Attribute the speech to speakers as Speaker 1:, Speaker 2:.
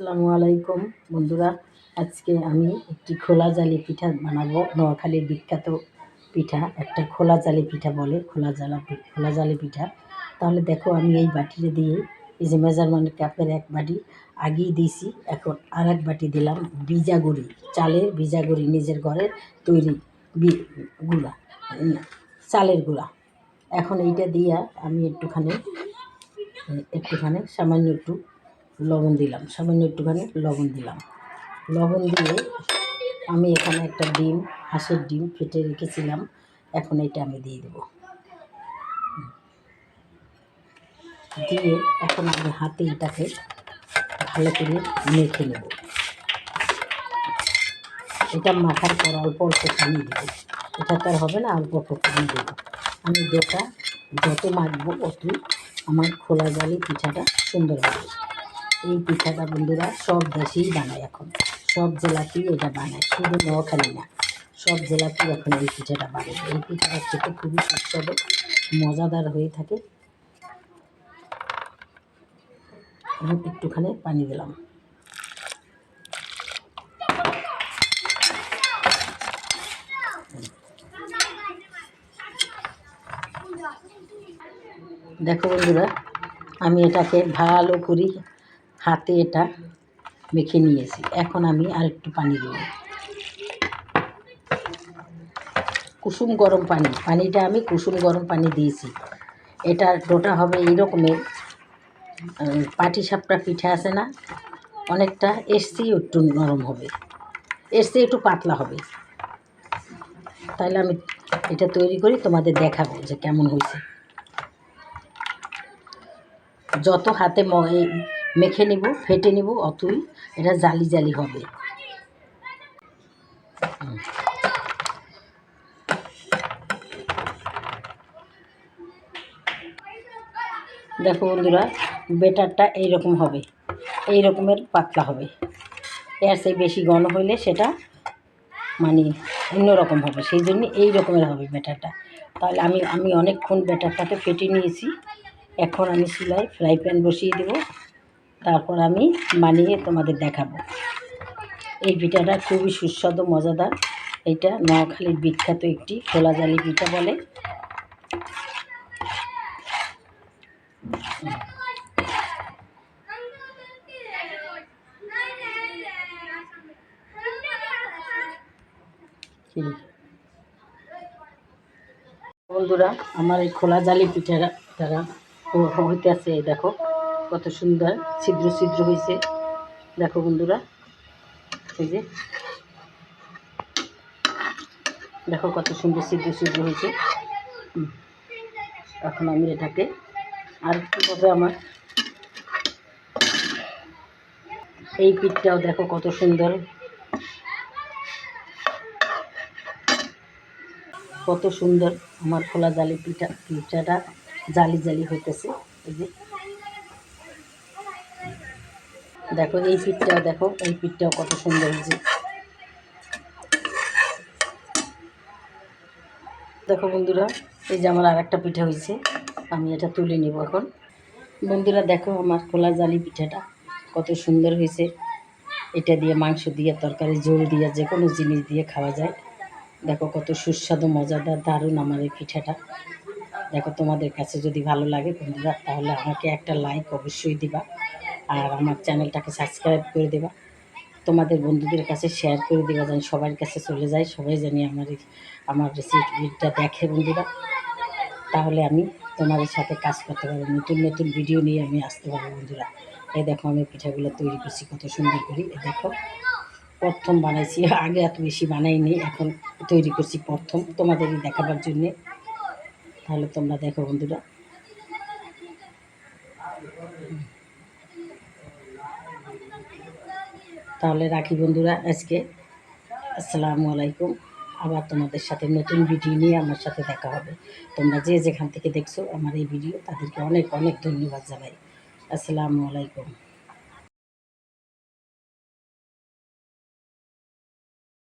Speaker 1: আসসালামু আলাইকুম। বন্ধুরা, আজকে আমি একটি খোলা জালি পিঠা বানাবো। নোয়াখালীর বিখ্যাত পিঠা, একটা খোলা জালি পিঠা বলে, খোলা জালা খোলা জালি পিঠা। তাহলে দেখো, আমি এই বাটিটা দিয়ে, এই যে মেজারমেন্ট কাপের এক বাটি আগিয়ে দিয়েছি, এখন আর এক বাটি দিলাম ভিজা গুঁড়ি চালের ভিজা গুঁড়ি নিজের ঘরের তৈরি গুঁড়া, চালের গুঁড়া। এখন এইটা দিয়া আমি একটুখানি একটুখানি সামান্য একটু লবণ দিলাম, সামান্য একটুখানি লবণ দিলাম। লবণ দিয়ে আমি এখানে একটা ডিম, হাঁসের ডিম ফেটে রেখেছিলাম, এখন এটা আমি দিয়ে দেবো। দিয়ে এখন আমি হাতে এটাকে ভালো করে মেখে নেব। এটা মাখার পর অল্প অল্প পানি দেবো। এটা তো আর হবে না, অল্প অল্প পানি দেবো। আমি যেটা, যত মাখবো অতই আমার খোলা জালি পিঠাটা সুন্দর হবে। এই পিঠাটা বন্ধুরা সব দেশেই বানায় এখন। সব জেলাতেই এটা বানায়, শুধু নোয়াখালী না। সব জেলাতেই এখন এই পিঠাটা বানায়। এই পিঠাটা খেতে খুবই সুস্বাদু, মজাদার হয়ে থাকে। একটুখানি পানি দিলাম। দেখো বন্ধুরা, আমি এটাকে ভালো করে হাতে এটা মেখে নিয়েছি। এখন আমি আর একটু পানি দেব। কুসুম গরম পানি। পানিটা আমি কুসুম গরম পানি দিয়েছি। এটা ডোটা হবে এই রকমের। পাটি সাপটা পিঠা আছে না? অনেকটা এসছি একটু নরম হবে। এসছি একটু পাতলা হবে। তাহলে আমি এটা তৈরি করি, তোমাদের দেখাবো যে কেমন হয়েছে। যত হাতে মেখে নিব, ফেটে নিব অতই। এটা জালি জালি হবে। দেখো বন্ধুরা, বেটারটা এইরকম হবে এই রকমের পাতলা হবে। এর সেই বেশি ঘন হইলে সেটা মানে অন্যরকম হবে, সেই জন্য এই রকমের হবে ব্যাটারটা তাহলে আমি আমি অনেকক্ষণ ব্যাটারটাকে ফেটে নিয়েছি। এখন আমি সিলাই, ফ্রাই প্যান বসিয়ে দেবো। তারপর আমি বানিয়ে তোমাদের দেখাবো। এই পিঠাটা খুবই সুস্বাদু, মজাদার। এটা নোয়াখালীর বিখ্যাত একটি খোলা জালি পিঠা বলে। বন্ধুরা, আমার এই খোলা জালি পিঠাটা তারা হইতে আছে দেখো। কত সুন্দর, ছিদ্র ছিদ্র হয়েছে দেখো বন্ধুরা, এই যে। দেখো কত সুন্দর ছিদ্র ছিদ্র হয়েছে এখন আমি এটাকে আর হবে আমার? এই পিঠটাও দেখো কত সুন্দর। কত সুন্দর আমার খোলা জালি পিঠা পিঠাটা জালি জালি হইতেছে। এই যে। দেখো, এই পিঠটাও দেখো, এই পিঠটাও কত সুন্দর হয়েছে। দেখো বন্ধুরা, এই যে আমার আর একটা পিঠা হয়েছে, আমি এটা তুলে নিব এখন। বন্ধুরা, দেখো আমার খোলা জালি পিঠাটা কত সুন্দর হয়েছে। এটা দিয়ে মাংস দিয়ে, তরকারি, ঝোল দিয়ে, যে কোনো জিনিস দিয়ে খাওয়া যায়। দেখো কত সুস্বাদু, মজাদার, দারুণ আমার এই পিঠাটা। দেখো তোমাদের কাছে যদি ভালো লাগে বন্ধুরা, তাহলে আমাকে একটা লাইক অবশ্যই দিবা। আর আমার চ্যানেলটাকে সাবস্ক্রাইব করে দেবা। তোমাদের বন্ধুদের কাছে শেয়ার করে দেবা যেন সবার কাছে চলে যায়, সবাই জানি আমার আমার রেসিপিটা দেখে বন্ধুরা। তাহলে আমি তোমাদের সাথে কাজ করতে পারব, নতুন নতুন ভিডিও নিয়ে আমি আসতে পারব বন্ধুরা। এই দেখো আমি পিঠাগুলো তৈরি করছি, কত সুন্দর করি। এই দেখো, প্রথম বানাইছি, আগে এত বেশি বানাইনি, এখন তৈরি করছি প্রথম তোমাদেরই দেখাবার জন্যে। তাহলে তোমরা দেখো বন্ধুরা। তাহলে রাখি বন্ধুরা, আজকে আসসালামু আলাইকুম। আবার তোমাদের সাথে নতুন ভিডিও নিয়ে আমার সাথে দেখা হবে। তোমরা যে যেখান থেকে দেখছ আমার এই ভিডিও, তাদেরকে অনেক অনেক ধন্যবাদ জানাই। আসসালামু আলাইকুম।